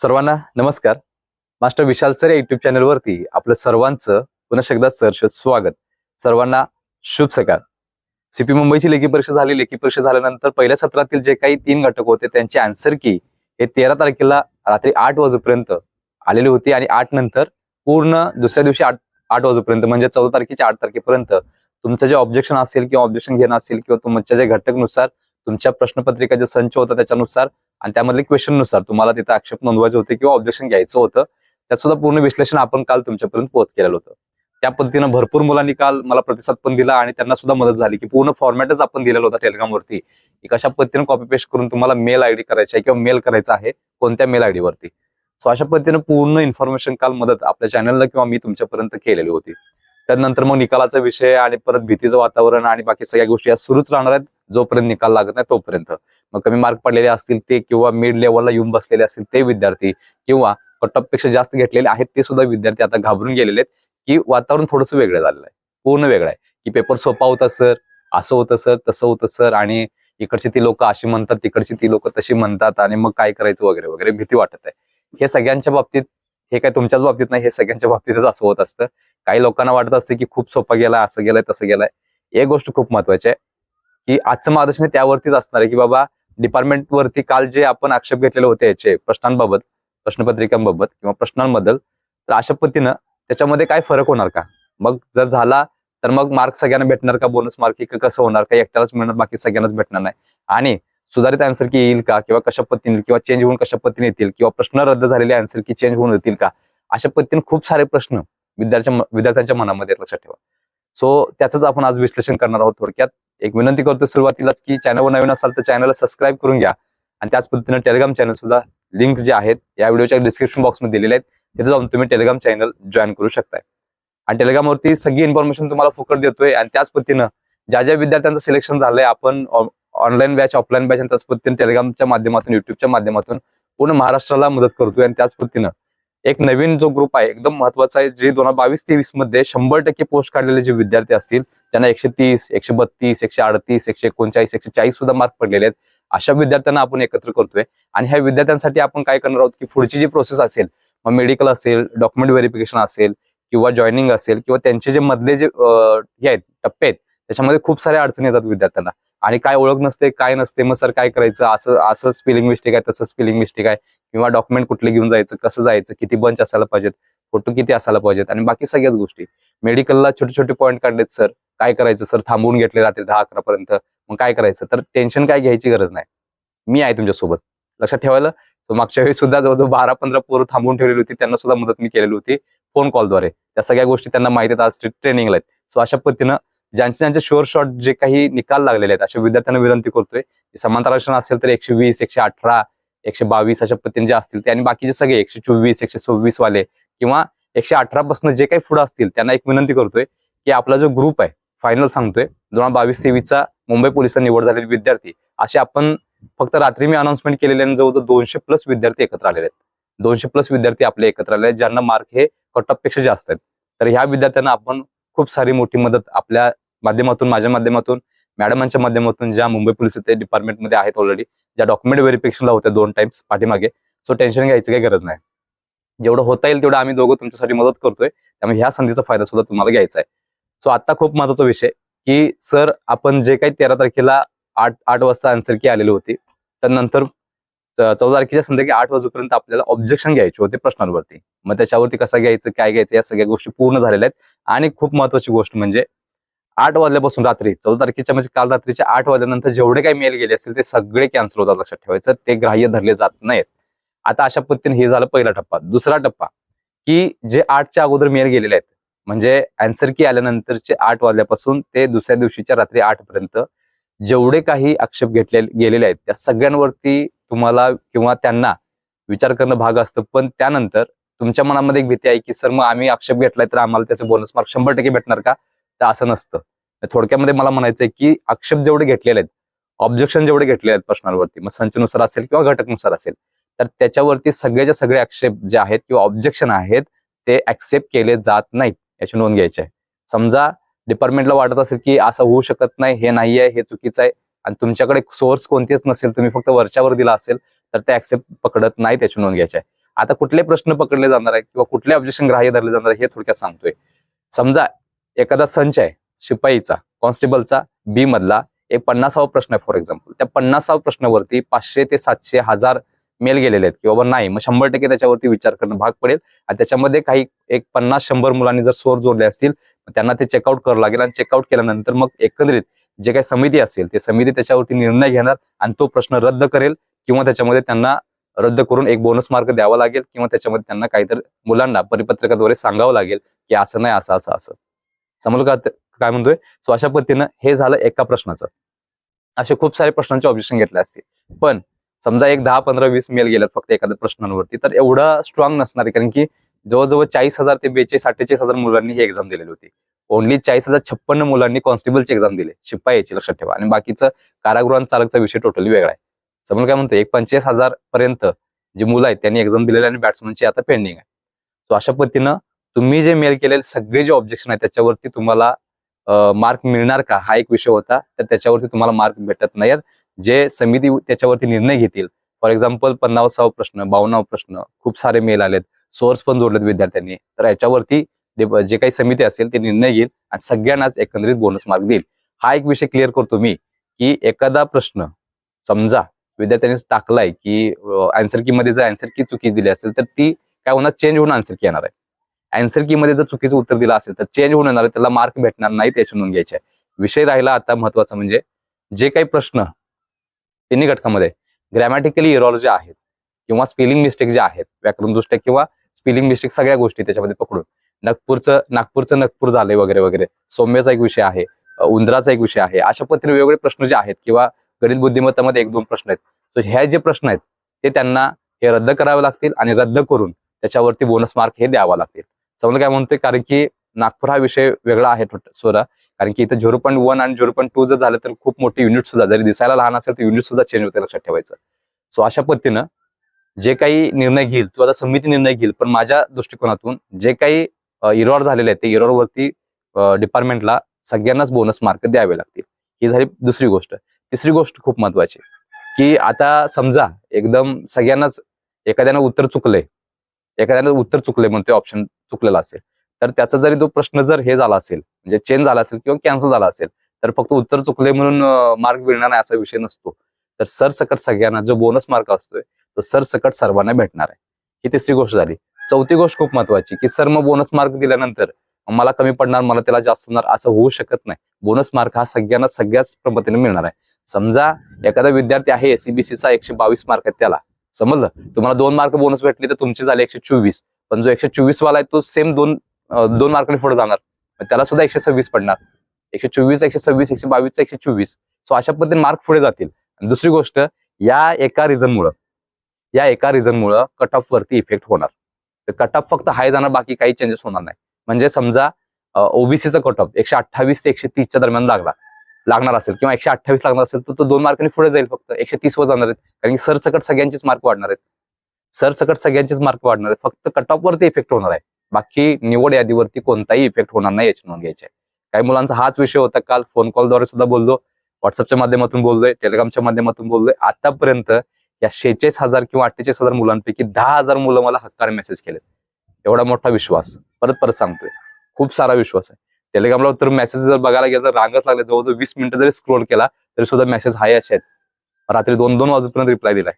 सर्वांना नमस्कार. Master Vishal sir या युट्यूब चॅनलवरती आपलं सर्वांचं पुन्हा एकदा सरश स्वागत. सर्वांना शुभ सकाळ. सीपी मुंबईची लेखी परीक्षा झाली. लेखी परीक्षा झाल्यानंतर पहिल्या सत्रातील जे काही तीन घटक होते त्यांची आन्सर की हे तेरा तारखेला रात्री आठ वाजेपर्यंत आलेली होती आणि आठ नंतर पूर्ण दुसऱ्या दिवशी आठ आठ वाजेपर्यंत म्हणजे चौदा तारखेच्या आठ तारखेपर्यंत तुमचं जे ऑब्जेक्शन असेल किंवा ऑब्जेक्शन घेणं असेल किंवा तुमच्या जे घटकनुसार तुमच्या प्रश्नपत्रिका जे संच होता त्याच्यानुसार आणि त्यामधले क्वेश्चननुसार तुम्हाला तिथं आक्षेप नोंदवायचे होते किंवा ऑब्जेक्शन घ्यायचं होतं त्यात सुद्धा पूर्ण विश्लेषण आपण काल तुमच्यापर्यंत पोहोच केलेलं होतं. त्या पद्धतीनं भरपूर मुलांनी काल मला प्रतिसाद पण दिला आणि त्यांना सुद्धा मदत झाली की पूर्ण फॉर्मॅटच आपण दिलेला होता टेलिग्रामवरती की कशा पद्धतीनं कॉपी पेस्ट करून तुम्हाला मेल आयडी करायची आहे किंवा मेल करायचा आहे कोणत्या मेल आयडी वरती. सो अशा पद्धतीनं पूर्ण इन्फॉर्मेशन काल मदत आपल्या चॅनलला किंवा मी तुमच्यापर्यंत केलेली होती. त्यानंतर मग निकालाचा विषय आणि परत भीतीचं वातावरण आणि बाकी सगळ्या गोष्टी या सुरूच राहणार आहेत जोपर्यंत निकाल लागत नाही तोपर्यंत. मग कमी मार्क पडलेले असतील ते किंवा मिड लेवलला येऊन बसलेले असतील ते विद्यार्थी किंवा कटपेक्षा जास्त घेतलेले आहेत ते सुद्धा विद्यार्थी आता घाबरून गेलेले आहेत की वातावरण थोडंसं वेगळं झालेलं आहे. पूर्ण वेगळं आहे. की पेपर सोपा होता सर असं होतं सर तसं होतं सर आणि इकडची ती लोक अशी म्हणतात तिकडची ती लोक तशी म्हणतात आणि मग काय करायचं वगैरे वगैरे भीती वाटत आहे. हे सगळ्यांच्या बाबतीत हे काय तुमच्याच बाबतीत नाही हे सगळ्यांच्या बाबतीतच असं होत असतं. काही लोकांना वाटत असतं की खूप सोपं गेलाय असं गेलंय तसं गेलाय. एक गोष्ट खूप महत्वाची आहे की आजचं मार्गदर्शन त्यावरतीच असणार आहे की बाबा डिपार्टमेंटवरती काल जे आपण आक्षेप घेतलेले होते याचे प्रश्नांबाबत प्रश्नपत्रिकांबाबत किंवा प्रश्नांबद्दल तर अशा पद्धतीनं त्याच्यामध्ये काय फरक होणार का? मग जर झाला तर मग मार्क सगळ्यांना भेटणार का? बोनस मार्क एक कसं होणार का? एकट्यालाच मिळणार बाकी सगळ्यांनाच भेटणार नाही. आणि सुधारित आन्सर की येईल का? किंवा कशा पद्धतीने किंवा चेंज होऊन कशा पद्धतीने येतील? किंवा प्रश्न रद्द झालेले आन्सर की चेंज होऊन येतील का? अशा पद्धतीने खूप सारे प्रश्न विद्यार्थ्या विद्यार्थ्यांच्या मनामध्ये लक्षात ठेवा. सो त्याच आपण आज विश्लेषण करणार आहोत थोडक्यात. एक विनंती करतो सुरुवातीलाच की चॅनलवर नवीन असाल तर चॅनलला सबस्क्राईब करून घ्या. आणि त्याच पद्धतीनं टेलिग्राम चॅनल सुद्धा लिंक जे आहेत या व्हिडिओच्या डिस्क्रिप्शन बॉक्समध्ये दिलेले आहेत. तिथे जाऊन तुम्ही टेलिग्राम चॅनल जॉईन करू शकताय. आणि टेलिग्रामवरती सगळी इन्फॉर्मेशन तुम्हाला फुकट देतोय. आणि त्याच पद्धतीनं ज्या ज्या विद्यार्थ्यांचं सिलेक्शन झालंय आपण ऑनलाईन बॅच ऑफलाईन बॅच आणि त्याच पद्धतीने टेलिग्रामच्या माध्यमातून युट्यूबच्या माध्यमातून पूर्ण महाराष्ट्राला मदत करतोय. आणि त्याच पद्धतीनं एक नवीन जो ग्रुप आहे एकदम महत्त्वाचा आहे जे दोन हजार बावीस तेवीसमध्ये शंभर टक्के पोस्ट काढलेले जे विद्यार्थी असतील त्यांना एकशे तीस एकशे बत्तीस एकशे अडतीस एकशे एकोणचाळीस एकशे चाळीस सुद्धा मार्क पडलेले आहेत. अशा विद्यार्थ्यांना आपण एकत्र करतोय. आणि ह्या विद्यार्थ्यांसाठी आपण काय करणार आहोत की पुढची जी प्रोसेस असेल मग मेडिकल असेल डॉक्युमेंट व्हेरिफिकेशन असेल किंवा जॉईनिंग असेल किंवा त्यांचे जे मधले जे हे आहेत टप्पे आहेत त्याच्यामध्ये खूप साऱ्या अडचणी येतात विद्यार्थ्यांना. आणि काय ओळख नसते काय नसते मग सर काय करायचं? असं असं स्पेलिंग मिस्टेक आहे तसं स्पेलिंग मिस्टेक आहे. किंवा डॉक्युमेंट कुठले घेऊन जायचं कसं जायचं किती बंच असायला पाहिजेत फोटो किती असायला पाहिजेत आणि बाकी सगळ्याच गोष्टी. मेडिकलला छोटे छोटे पॉईंट काढलेत सर काय करायचं? सर थांबवून घेतले रात्री दहा अकरा पर्यंत. मग काय करायचं? तर टेन्शन काय घ्यायची गरज नाही. मी आहे तुमच्यासोबत. लक्षात ठेवायला. मागच्या वेळी सुद्धा जवळजवळ बारा पंधरा पोरं थांबवून ठेवलेली होती. त्यांना सुद्धा मदत मी केलेली होती फोन कॉलद्वारे त्या सगळ्या गोष्टी त्यांना माहिती आहेत. आज ट्रेनिंगला आहेत. सो अशा पद्धतीनं ज्यांचे ज्यांचे शुअर शॉट जे काही निकाल लागलेले आहेत अशा विद्यार्थ्यांना विनंती करतोय समांतर आरक्षण असेल तर एकशे वीस एकशे अठरा एकशे बावीस अशा पद्धतीने जे असतील ते आणि बाकीचे सगळे एकशे चोवीस एकशे सव्वीस वाले किंवा एकशे अठरा पासून जे काही पुढे असतील त्यांना एक विनंती करतोय की आपला जो ग्रुप आहे फायनल सांगतोय दोन हजार बावीस तेवीसचा मुंबई पोलिसांनी निवड झालेले विद्यार्थी असे आपण फक्त रात्री मी अनाउन्समेंट केलेले आणि जवळजवळ दोनशे प्लस विद्यार्थी एकत्र आलेले आहेत. दोनशे प्लस विद्यार्थी आपले एकत्र आले आहेत ज्यांना मार्क हे कटपेक्षा जास्त आहेत. तर ह्या विद्यार्थ्यांना आपण खूप सारी मोठी मदत आपल्या माध्यमातून माझ्या माध्यमातून मॅडमांच्या माध्यमातून ज्या मुंबई पोलीस ते डिपार्टमेंटमध्ये आहेत ऑलरेडी ज्या डॉक्युमेंट व्हेरिफिकेशनला होत्या दोन टाइम्स पाठीमागे सो टेन्शन घ्यायची काही गरज नाही. जेवढं होता येईल तेवढं आम्ही दोघं तुमच्यासाठी मदत करतोय त्यामुळे ह्या संधीचा फायदा सुद्धा तुम्हाला घ्यायचा आहे. सो आता खूप महत्त्वाचा विषय की सर आपण जे काही तेरा तारखेला आठ आठ वाजता आन्सर की आलेली होती त्यानंतर चौदा तारखेच्या संध्याकाळी आठ वाजेपर्यंत आपल्याला ऑब्जेक्शन घ्यायचे होते प्रश्नांवरती. मग त्याच्यावरती कसं घ्यायचं काय घ्यायचं या सगळ्या गोष्टी पूर्ण झालेल्या आहेत. आणि खूप महत्वाची गोष्ट म्हणजे आठ वाजल्यापासून रात्री चौदा तारखेच्या म्हणजे काल रात्रीच्या आठ वाजल्यानंतर जेवढे काही मेल गेले असतील ते सगळे कॅन्सल होतात लक्षात ठेवायचं. ते ग्राह्य धरले जात नाहीत. आता अशा पद्धतीने हे झालं पहिला टप्पा. दुसरा टप्पा की जे आठच्या अगोदर मेल गेलेले आहेत म्हणजे अँसर की आल्यानंतरचे आठ वाजल्यापासून ते दुसऱ्या दिवशीच्या रात्री आठ पर्यंत जेवढे काही आक्षेप घेतले गेलेले आहेत त्या सगळ्यांवरती तुम्हाला किंवा त्यांना विचार करणं भाग असतं. पण त्यानंतर तुमच्या मनामध्ये एक भीती आहे की सर मग आम्ही आक्षेप घेतलाय तर आम्हाला त्याचे बोनस मार्क शंभर टक्के भेटणार का? तर असं नसतं. थोडक्यामध्ये मला म्हणायचंय की आक्षेप जेवढे घेतलेले आहेत ऑब्जेक्शन जेवढे घेतलेले आहेत प्रश्नांवरती मग संचनुसार असेल किंवा घटकनुसार असेल तर त्याच्यावरती सगळ्याचे सगळे आक्षेप जे आहेत किंवा ऑब्जेक्शन आहेत ते ऍक्सेप्ट केले जात नाहीत याची नोंद घ्यायची आहे. समजा डिपार्टमेंटला वाटत असेल की असं होऊ शकत नाही हे नाही आहे हे चुकीचं आहे आणि तुमच्याकडे सोर्स कोणतेच नसेल तुम्ही फक्त वरच्यावर दिला असेल तर ते ऍक्सेप्ट पकडत नाही त्याची नोंद घ्यायची आहे. आता कुठले प्रश्न पकडले जाणार आहे किंवा कुठले ऑब्जेक्शन ग्राह्य धरले जाणार आहे हे थोडक्यात सांगतोय. समजा एखादा संच आहे शिपाईचा कॉन्स्टेबलचा बी मधला एक पन्नासावा प्रश्न आहे फॉर एक्झाम्पल त्या पन्नासावा प्रश्नावरती पाचशे ते सातशे हजार मेल गेलेले आहेत किंवा नाही मग शंभर टक्के त्याच्यावरती विचार करणं भाग पडेल. आणि त्याच्यामध्ये काही एक पन्नास शंभर मुलांनी जर सोर जोडले असतील तर त्यांना ते चेकआउट करावं लागेल. आणि चेकआउट केल्यानंतर मग एकंदरीत जे काही समिती असेल ते समिती त्याच्यावरती निर्णय घेणार आणि तो प्रश्न रद्द करेल किंवा त्याच्यामध्ये त्यांना रद्द करून एक बोनस मार्क द्यावा लागेल किंवा त्याच्यामध्ये त्यांना काहीतरी मुलांना परिपत्रकाद्वारे सांगावं लागेल की असं नाही असं असं असं. समजलं का काय म्हणतोय? सो अशा पद्धतीनं हे झालं एका प्रश्नाचं. असे खूप सारे प्रश्नांचे ऑब्जेक्शन घेतले असतील. पण समजा एक दहा पंधरा वीस मेल गेल्यात फक्त एखाद्या प्रश्नांवरती तर एवढा स्ट्रॉंग नसणार आहे. कारण की जवळजवळ चाळीस हजार ते बेचाळीस अठ्ठेचाळीस हजार मुलांनी ही एक्झाम दिलेली होती. ओनली चाळीस हजार छप्पन्न मुलांनी कॉन्स्टेबलची एक्झाम दिली. शिपायाची लक्षात ठेवा. आणि बाकीचं कारागृहां चालकचा विषय टोटली वेगळा आहे. समोर काय म्हणतो एक पंचेचाळीस हजार पर्यंत जी मुलं आहेत त्यांनी एक्झाम दिलेली आणि बॅट्समनची आता पेंडिंग आहे. सो अशा पद्धतीनं तुम्ही जे मेल केलेले सगळे जे ऑब्जेक्शन आहेत त्याच्यावरती तुम्हाला मार्क मिळणार का? हा एक विषय होता. तर त्याच्यावरती तुम्हाला मार्क भेटत नाहीत जे समिती त्याच्यावरती निर्णय घेतील. फॉर एक्झाम्पल पन्नावसावा प्रश्न बावन्नावा प्रश्न खूप सारे मेल आलेत. सोर्स पण जोडलेत विद्यार्थ्यांनी. तर याच्यावरती जे काही समिती असेल ते निर्णय घेईल आणि सगळ्यांनाच एकंदरीत बोनस मार्क देईल. हा एक विषय क्लिअर करतो मी की एखादा प्रश्न समजा विद्यार्थ्यांनी टाकलाय की आन्सर की मध्ये जर आन्सर की चुकी दिली असेल तर ती काय होणार? चेंज होऊन आन्सर की येणार आहे. अँसर की मध्ये जर चुकीचं उत्तर दिलं असेल तर चेंज होऊन येणार त्याला मार्क भेटणार नाही याची नोंद घ्यायची. आहे विषय राहिला आता महत्त्वाचा म्हणजे जे काही प्रश्न तिन्ही घटकामध्ये ग्रॅमॅटिकली इरॉल जे आहेत किंवा स्पेलिंग मिस्टेक जे आहेत व्याकरणदृष्ट्या किंवा स्पेलिंग मिस्टेक सगळ्या गोष्टी त्याच्यामध्ये पकडून. नागपूरचं नागपूरचं नागपूर झालंय वगैरे वगैरे. सौम्याचा एक विषय आहे उंदराचा एक विषय आहे. अशा पद्धतीने वेगवेगळे प्रश्न जे आहेत किंवा गणित बुद्धिमत्तामध्ये एक दोन प्रश्न आहेत. सो ह्या जे प्रश्न आहेत ते त्यांना हे रद्द करावे लागतील आणि रद्द करून त्याच्यावरती बोनस मार्क हे द्यावा लागतील. समजा काय म्हणतोय कारण की नागपूर हा विषय वेगळा आहे सोरा कारण की इथं झिरो पॉईंट वन आणि झिरो पॉईंट टू जर झालं तर खूप मोठी युनिट सुद्धा जरी दिसायला लहान असेल तर युनिट सुद्धा चेंज होते लक्षात ठेवायचं. सो अशा पद्धतीनं जे काही निर्णय घेईल तो आता समिती निर्णय घेईल पण माझ्या दृष्टिकोनातून जे काही इरॉर झालेले आहेत ते इरॉर वरती डिपार्टमेंटला सगळ्यांनाच बोनस मार्क द्यावे लागतील. ही झाली दुसरी गोष्ट. तिसरी गोष्ट खूप महत्वाची की आता समजा एकदम सगळ्यांनाच एखाद्यानं उत्तर चुकलंय एखाद्यानं उत्तर चुकलंय म्हणते ऑप्शन चुकलेला असेल. तर त्याचा जरी तो प्रश्न जर हे झाला असेल म्हणजे चेंज झाला असेल किंवा कॅन्सल झाला असेल तर फक्त उत्तर चुकले म्हणून मार्क मिळणार नाही असा विषय नसतो. तर सरसकट सगळ्यांना जो बोनस मार्क असतोय तो सरसकट सर्वांना भेटणार आहे. ही तिसरी गोष्ट झाली. चौथी गोष्ट खूप महत्वाची की सर मग बोनस मार्क दिल्यानंतर मला कमी पडणार मला त्याला जास्त होणार असं होऊ शकत नाही. बोनस मार्क हा सगळ्यांना सगळ्याच पद्धतीने मिळणार आहे. समजा एखादा विद्यार्थी आहे एसीबीसीचा एकशे बावीस मार्क आहे त्याला. समजलं? तुम्हाला दोन मार्क बोनस भेटले तर तुमचे झाले एकशे चोवीस. पण जो एकशे चोवीस वाला आहे तो सेम दोन दोन मार्काने पुढे जाणार. त्याला सुद्धा एकशे सव्वीस पडणार. एकशे चोवीस एकशे सव्वीस एकशे बावीस एकशे चोवीस. सो अशा पद्धतीने मार्क पुढे जातील. आणि दुसरी गोष्ट या एका रिझनमुळं या एका रिझनमुळं कट ऑफ वरती इफेक्ट होणार. तर कट ऑफ फक्त हाय जाणार बाकी काही चेंजेस होणार नाही. म्हणजे समजा ओबीसीचा कट ऑफ एकशे अठ्ठावीस ते एकशे तीसच्या दरम्यान लागला. लागणार असेल किंवा एकशे अठ्ठावीस लागणार असेल तर तो दोन मार्कांनी पुढे जाईल फक्त. एकशे तीस वर जाणार आहेत. कारण की सरसकट सगळ्यांचेच मार्क वाढणार आहेत. सरसकट सगळ्यांचेच मार्क वाढणार आहेत. फक्त कट ऑफ वरती इफेक्ट होणार आहे. बाकी निवड यादीवरती कोणताही इफेक्ट होणार नाही याची नोंद घ्यायची. आहे काही मुलांचा हाच विषय होता. काल फोन कॉलद्वारे सुद्धा बोललो. व्हॉट्सअपच्या माध्यमातून बोललोय. टेलिग्रामच्या माध्यमातून बोललोय. आतापर्यंत या शेहेचाळीस हजार किंवा अठ्ठेचाळीस हजार मुलांपैकी दहा हजार मुलं मला हक्काने मेसेज केलेत. एवढा मोठा विश्वास. परत परत सांगतोय. खूप सारा विश्वास आहे. टेलिग्रामला तर मेसेज जर बघायला गेलं तर रांगच लागले. जवळजवळ वीस मिनिटं जरी स्क्रोल केला तरी सुद्धा मेसेज हाय असे आहेत. रात्री दोन दोन वाजेपर्यंत रिप्लाय दिलाय.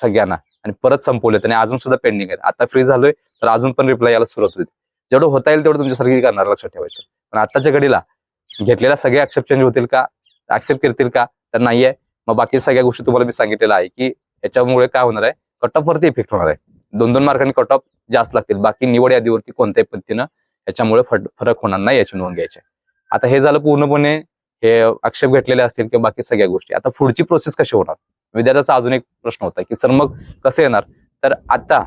सगळ्यांना. आणि परत संपवलेत आणि अजून सुद्धा पेंडिंग आहेत. आता फ्री झालोय तर अजून पण रिप्लाय यायला सुरुवात होईल. जेवढं होता येईल तेवढं तुमच्यासारखी करणार लक्षात ठेवायचं. पण आताच्या घडीला घेतलेल्या सगळे ऍक्सेप्ट चेंज होतील का? ऍक्सेप्ट करतील का? तर नाहीये मग बाकी सगळ्या गोष्टी तुम्हाला मी सांगितलेल्या आहे की याच्यामुळे काय होणार आहे? कट ऑफ वरती इफेक्ट होणार आहे. दोन दोन मार्कांनी कट ऑफ जास्त लागतील. बाकी निवड यादीवरती कोणत्याही पद्धतीनं याच्यामुळे फट- फरक होणार नाही याची नोंद घ्यायची. आता हे झालं पूर्णपणे हे आक्षेप घेतलेले असतील किंवा बाकी सगळ्या गोष्टी. आता पुढची प्रोसेस कशी होणार? विद्यार्थ्याचा अजून एक प्रश्न होता की सर मग कसं येणार? तर आता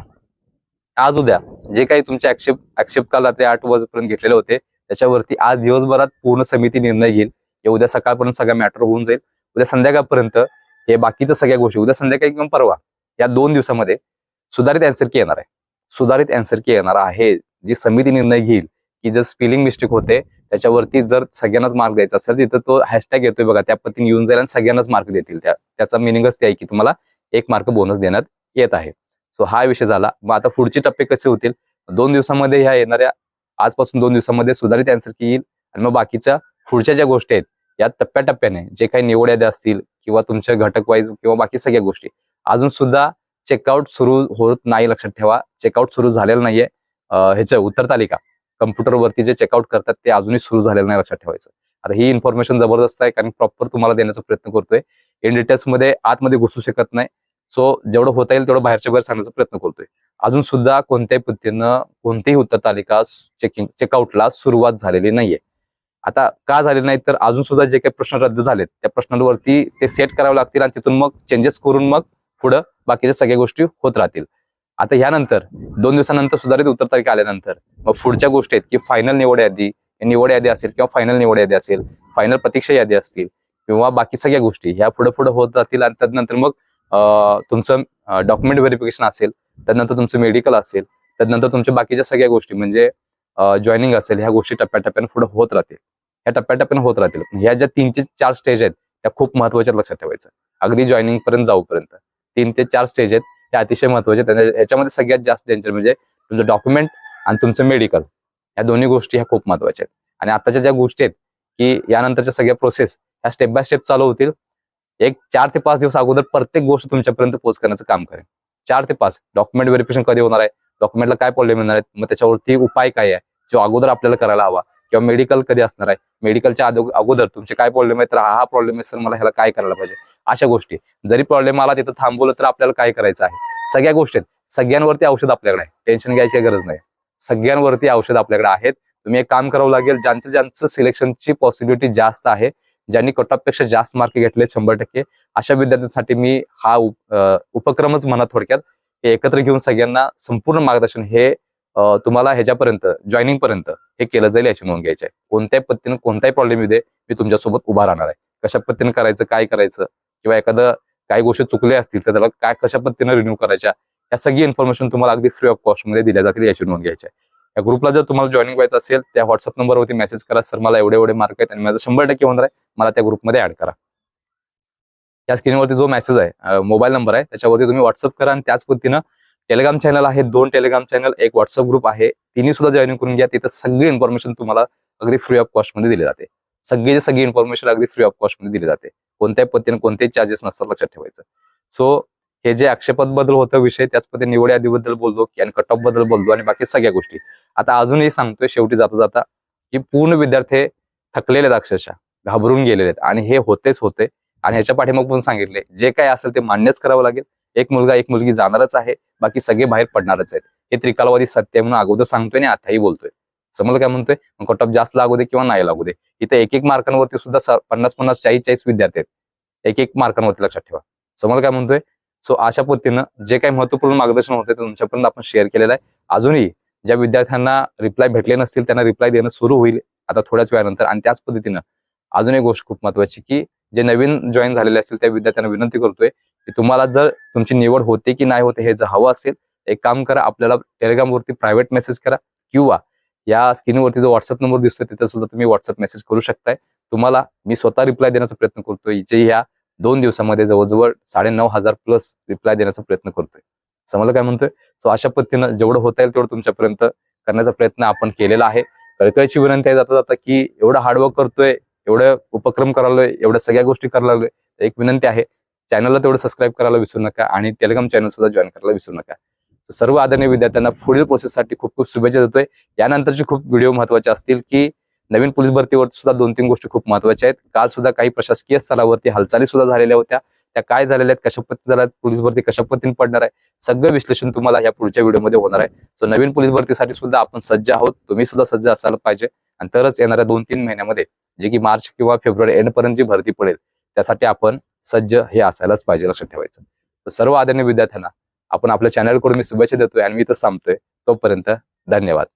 आज उद्या जे काही तुमचे आक्षेप आक्षेप काल रात्री आठ वाजेपर्यंत घेतलेले होते त्याच्यावरती आज दिवसभरात पूर्ण समिती निर्णय घेईल. हे उद्या सकाळपर्यंत सगळा मॅटर होऊन जाईल. उद्या संध्याकाळपर्यंत हे बाकीच्या सगळ्या गोष्टी उद्या संध्याकाळी किंवा परवा या दोन दिवसामध्ये सुधारित अँसर की येणार आहे? सुधारित अँसर की येणार आहे? जी समिती निर्णय घेईल की जर स्पेलिंग मिस्टेक होते त्याच्यावरती जर सगळ्यांनाच मार्क द्यायचा असेल तिथं तो हॅशटॅग येतोय बघा त्या पद्धतीने येऊन जाईल आणि सगळ्यांनाच मार्क देतील. त्या त्याचा मिनिंगच ते आहे की तुम्हाला एक मार्क बोनस देण्यात येत आहे. सो हा विषय झाला. मग आता पुढचे टप्पे कसे होतील? दोन दिवसामध्ये ह्या येणाऱ्या आजपासून दोन दिवसामध्ये सुधारित आन्सर की येईल आणि मग बाकीच्या पुढच्या ज्या गोष्टी आहेत या टप्प्याटप्प्याने जे काही निवड याद्या असतील किंवा तुमच्या घटक वाईज किंवा बाकी सगळ्या गोष्टी अजून सुद्धा चेकआउट सुरू होत नाही लक्षात ठेवा. चेकआउट सुरू झालेलं नाहीये. ह्याचं उत्तर तालिका कम्प्युटरवरती जे चेकआउट करतात ते अजूनही सुरू झालेलं नाही लक्षात ठेवायचं. आता ही इन्फॉर्मेशन जबरदस्त आहे कारण प्रॉपर तुम्हाला देण्याचा प्रयत्न करतोय. इन डिटेल्समध्ये आतमध्ये घुसू शकत नाही. सो जेवढं होता येईल तेवढं बाहेरच्या बाहेर सांगण्याचा प्रयत्न करतोय. अजून सुद्धा कोणत्याही पद्धतीनं कोणतीही उत्तर तालिका चेकिंग चेकआउटला सुरुवात झालेली नाहीये. आता का झाले नाही तर अजून सुद्धा जे काही प्रश्न रद्द झालेत त्या प्रश्नांवरती ते सेट करावे लागतील आणि तिथून मग चेंजेस करून मग पुढं बाकीच्या सगळ्या गोष्टी होत राहतील. आता ह्यानंतर दोन दिवसानंतर सुधारित उत्तर तारीख आल्यानंतर मग पुढच्या गोष्टी आहेत की फायनल निवड यादी निवड यादी असेल किंवा फायनल निवड यादी असेल फायनल प्रतीक्षा यादी असतील किंवा बाकी सगळ्या गोष्टी ह्या पुढे पुढे होत जातील आणि त्यानंतर मग तुमचं डॉक्युमेंट व्हेरिफिकेशन असेल त्यानंतर तुमचं मेडिकल असेल त्यानंतर तुमच्या बाकीच्या सगळ्या गोष्टी म्हणजे जॉईनिंग असेल ह्या गोष्टी टप्प्याटप्प्याने पुढे होत राहतील. ह्या टप्प्याटप्प्याने होत राहतील. ह्या ज्या तीन ते चार स्टेज आहेत त्या खूप महत्त्वाच्या लक्षात ठेवायचं. अगदी जॉईनिंग पर्यंत जाऊपर्यंत. तीन ते चार स्टेज आहेत हे अतिशय महत्त्वाचे आहेत. याच्यामध्ये सगळ्यात जास्त डेंजर म्हणजे तुमचं डॉक्युमेंट आणि तुमचं मेडिकल या दोन्ही गोष्टी ह्या खूप महत्त्वाच्या आहेत. आणि आताच्या ज्या गोष्टी आहेत की यानंतरच्या सगळ्या प्रोसेस ह्या स्टेप बाय स्टेप चालू होतील. एक चार ते पाच दिवस अगोदर प्रत्येक गोष्ट तुमच्यापर्यंत पोहोच करण्याचं काम करेल चार ते पाच. डॉक्युमेंट व्हेरिफिकेशन कधी होणार आहे? डॉक्युमेंटला काय प्रॉब्लेम येणार आहेत? मग त्याच्यावरती उपाय काय आहे? जो अगोदर आपल्याला करायला हवा. किंवा मेडिकल कधी असणार आहे? मेडिकलच्या अगोदर तुमचे काय प्रॉब्लेम आहेत? तर हा प्रॉब्लेम आहे सर मला ह्याला काय करायला पाहिजे? अशा गोष्टी. जरी प्रॉब्लेम आला तिथं थांबवलं तर आपल्याला काय करायचं आहे? सगळ्या गोष्टी आहेत. सगळ्यांवरती औषध आपल्याकडे आहे. टेन्शन घ्यायची गरज नाही. सगळ्यांवरती औषध आपल्याकडे आहेत. तुम्ही एक काम करावं लागेल ज्यांचं ज्यांचं सिलेक्शनची पॉसिबिलिटी जास्त आहे ज्यांनी कट जास्त मार्क घेतले शंभर टक्के अशा विद्यार्थ्यांसाठी मी हा उपक्रमच म्हणा थोडक्यात हे एकत्र घेऊन सगळ्यांना संपूर्ण मार्गदर्शन हे तुम्हाला ह्याच्यापर्यंत जॉईनिंग पर्यंत हे केलं जाईल याची नोंद घ्यायची आहे. कोणत्याही पद्धतीने कोणताही प्रॉब्लेम येऊ दे मी तुमच्यासोबत उभा राहणार आहे. कशा पद्धतीने करायचं काय करायचं किंवा एखादं काही गोष्टी चुकल्या असतील तर त्याला काय कशा पद्धतीने रिन्यू करायच्या? या सगळी इन्फॉर्मेशन तुम्हाला अगदी फ्री ऑफ कॉस्टमध्ये दिल्या जातील याची नोंद घ्यायची आहे. या ग्रुपला जर तुम्हाला जॉईनिंग व्हायचं असेल त्या व्हॉट्सअप नंबरवरती मेसेज करा. सर मला एवढे एवढे मार्क आहेत आणि माझं शंभर टक्के होणार आहे. मला त्या ग्रुपमध्ये ऍड करा. या स्क्रीनवरती जो मेसेज आहे मोबाईल नंबर आहे त्याच्यावरती तुम्ही व्हॉट्सअप करा आणि त्याच पद्धतीनं टेलिग्राम चॅनल आहे दोन टेलिग्राम चॅनल एक व्हॉट्सअप ग्रुप आहे. तिन्ही सुद्धा जॉईनिंग करून घ्या. तिथं सगळी इन्फॉर्मेशन तुम्हाला अगदी फ्री ऑफ कॉस्टमध्ये दिली जाते. सगळी सगळी इन्फॉर्मेशन अगदी फ्री ऑफ कॉस्टमध्ये दिली जाते. कोणत्याही पद्धतीने कोणतेही चार्जेस नसतात लक्षात ठेवायचं. सो हे जे आक्षेपात बदल होतं विषय त्याच पद्धतीने निवड यादीबद्दल बोललो आणि कट ऑफबद्दल बोललो आणि बाकी सगळ्या गोष्टी. आता अजूनही सांगतोय शेवटी जाता जाता की पूर्ण विद्यार्थी थकलेले आहेत अक्षरशः घाबरून गेलेले आहेत. आणि हे होतेच होते. आणि ह्याच्या पाठीमाग पण सांगितले जे काय असेल ते मान्यच करावं लागेल. एक मुलगा एक मुलगी जाणारच आहे बाकी सगळे बाहेर पडणारच आहेत. हे त्रिकालवादी सत्य म्हणून अगोदर सांगतोय आणि आताही बोलतोय. समजलं काय म्हणतोय? मग कट ऑफ जास्त लागू दे किंवा नाही लागू दे. इथे एक एक मार्कांवरती सुद्धा पन्नास पन्नास चाळीस चाळीस विद्यार्थी आहेत. एक एक मार्कांवरती लक्षात ठेवा. समजलं काय म्हणतोय? सो अशा पद्धतीनं जे काही महत्त्वपूर्ण मार्गदर्शन होते ते तुमच्यापर्यंत आपण शेअर केलेलं आहे. अजूनही ज्या विद्यार्थ्यांना रिप्लाय भेटले नसतील त्यांना रिप्लाय देणं सुरू होईल आता थोड्याच वेळानंतर. आणि त्याच पद्धतीनं अजून एक गोष्ट खूप महत्वाची की जे नवीन जॉईन झालेले असतील त्या विद्यार्थ्यांना विनंती करतोय की तुम्हाला जर तुमची निवड होते की नाही होते हे जर हवं असेल एक काम करा आपल्याला टेलिग्रामवरती प्रायव्हेट मेसेज करा किंवा या स्क्रीनवरती जो व्हॉट्सअप नंबर दिसतोय तिथे सुद्धा तुम्ही व्हॉट्सअप मेसेज करू शकताय. तुम्हाला मी स्वतः रिप्लाय देण्याचा प्रयत्न करतोय जे ह्या दोन दिवसामध्ये जवळजवळ साडे नऊ हजार प्लस रिप्लाय देण्याचा प्रयत्न करतोय. समजलं काय म्हणतोय? सो अशा पद्धतीनं जेवढं होता येईल तेवढं तुमच्यापर्यंत करण्याचा प्रयत्न आपण केलेला आहे. कळकळीची विनंती आहे जाता जाता की एवढं हार्डवर्क करतोय एवढं उपक्रम करायला एवढ्या सगळ्या गोष्टी करायला लागलोय एक विनंती आहे चॅनलला तेवढं सबस्क्राईब करायला विसरू नका आणि टेलिग्राम चॅनल सुद्धा जॉईन करायला विसरू नका. सर्व आदरणीय विद्यार्थ्यांना पुढील प्रोसेससाठी खूप खूप शुभेच्छा देतोय. यानंतरचे खूप व्हिडिओ महत्त्वाचे असतील की नवीन पोलीस भरतीवर सुद्धा दोन तीन गोष्टी खूप महत्त्वाच्या आहेत. काल सुद्धा काही प्रशासकीय स्तरावरती हालचाली सुद्धा झालेल्या होत्या. त्या काय झालेल्या आहेत कशा पद्धती झाल्या पोलीस भरती कशा पद्धतीने पडणार आहे सगळं विश्लेषण तुम्हाला या पुढच्या व्हिडिओमध्ये होणार आहे. सो नवीन पोलीस भरतीसाठी सुद्धा आपण सज्ज आहोत. तुम्ही सुद्धा सज्ज असायला पाहिजे. आणि तरच येणाऱ्या दोन तीन महिन्यामध्ये जे की मार्च किंवा फेब्रुवारी एंड पर्यंत जी भरती पडेल त्यासाठी आपण सज्ज हे असायलाच पाहिजे लक्षात ठेवायचं. तर सर्व आदरणीय विद्यार्थ्यांना आपण आपल्या चॅनलकडून मी शुभेच्छा देतोय आणि मी इथं थांबतोय तोपर्यंत धन्यवाद.